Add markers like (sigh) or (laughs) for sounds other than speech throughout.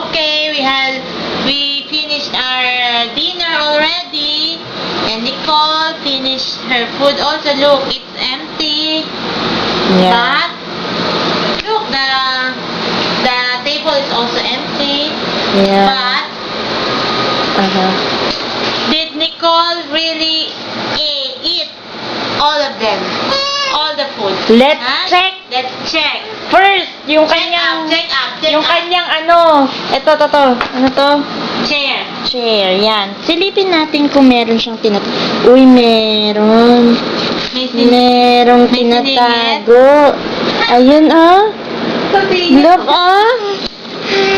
Okay, we had we finished our dinner already, and Nicole finished her food also. Look, it's empty. Yeah. But look, the the table is also empty. Yeah. But Uh-huh. did Nicole really eh, eat all of them? All the food? Let's Huh? check. Let's check. First, yung Check kanyang... out, check Yung out. kanyang ano, ito, to, to. Ano to? Chair. Chair, yan. Silipin natin kung meron siyang tinat... Uy, meron. May Merong May tinatago. Ayun, ah. Look, ah.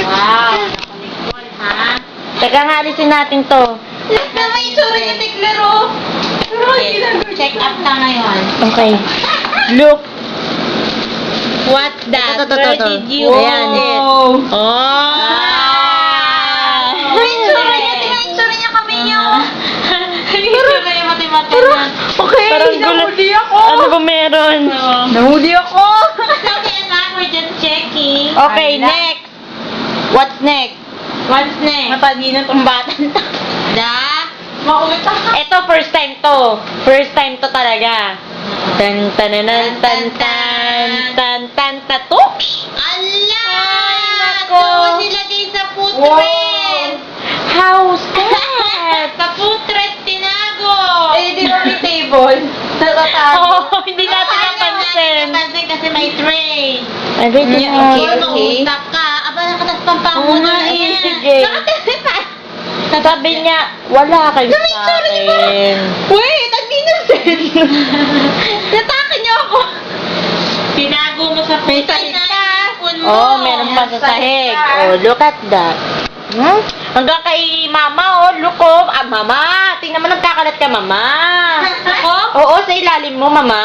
Wow. Naku, Nicole, ha? Teka nga, alisin natin to. Look na may itsura niya, tiklaro. Okay, check up na ngayon. Okay. Look. What that? Ito, ito, ito, Where ito. did you Ayan. put it? Oh. Ah! May itsura niya, tingnan yung itsura niya kami niyo. Yung itsura niya, mati-mati na. Okay. Parang nahuli ako. Ano ba meron? Nahuli ako! (laughs) Okay, anak, we're just checking. Okay, Ala. next. What's next? What's next? Matalino tong bata to. Da? Mautang ka. Ito, first time to. First time to talaga. Tan tan tan tan tatuks. Ala! Ay, nako. Nilagay sa putret. How's that? sa (laughs) putret, tinago. Eh, di ba may table? Natatago. Oh, hindi natin Ay, napansin. napansin kasi may tray. Ay, wait Yeah, lang. okay, Ikaw, okay. mausap ka. Aba, nakatas pang pango Oo na eh, yan. sige. Sabi niya, wala kayo sa akin. Wait, ang innocent! (laughs) Nataka niyo ako! Tinago mo sa May putret sahig na pa. Ipon mo. Oh, meron pa sa sahig. Oh, look at that. Hmm? Hanggang kay mama, oh, look, oh. Ah, mama, tingnan mo, nagkakalat ka, mama. Ako? Oo, sa ilalim mo, mama.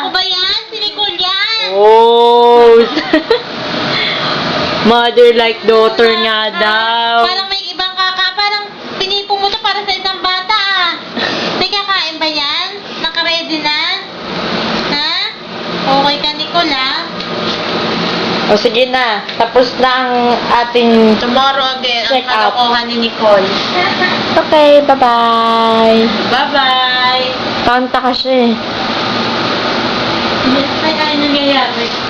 Ako ba yan? Si Nicole yan. Oh. (laughs) Mother like daughter nga daw. Parang may ibang kaka. Parang pinipong mo to para sa isang bata ah. May kakain ba yan? Naka-ready na? Ha? Okay ka, Nicole ah. O sige na, tapos na ang ating... Tomorrow again, Check ang out. kalokohan ni Nicole. Okay, bye-bye. Bye-bye. Kanta ka siya eh. Ay, nangyayari.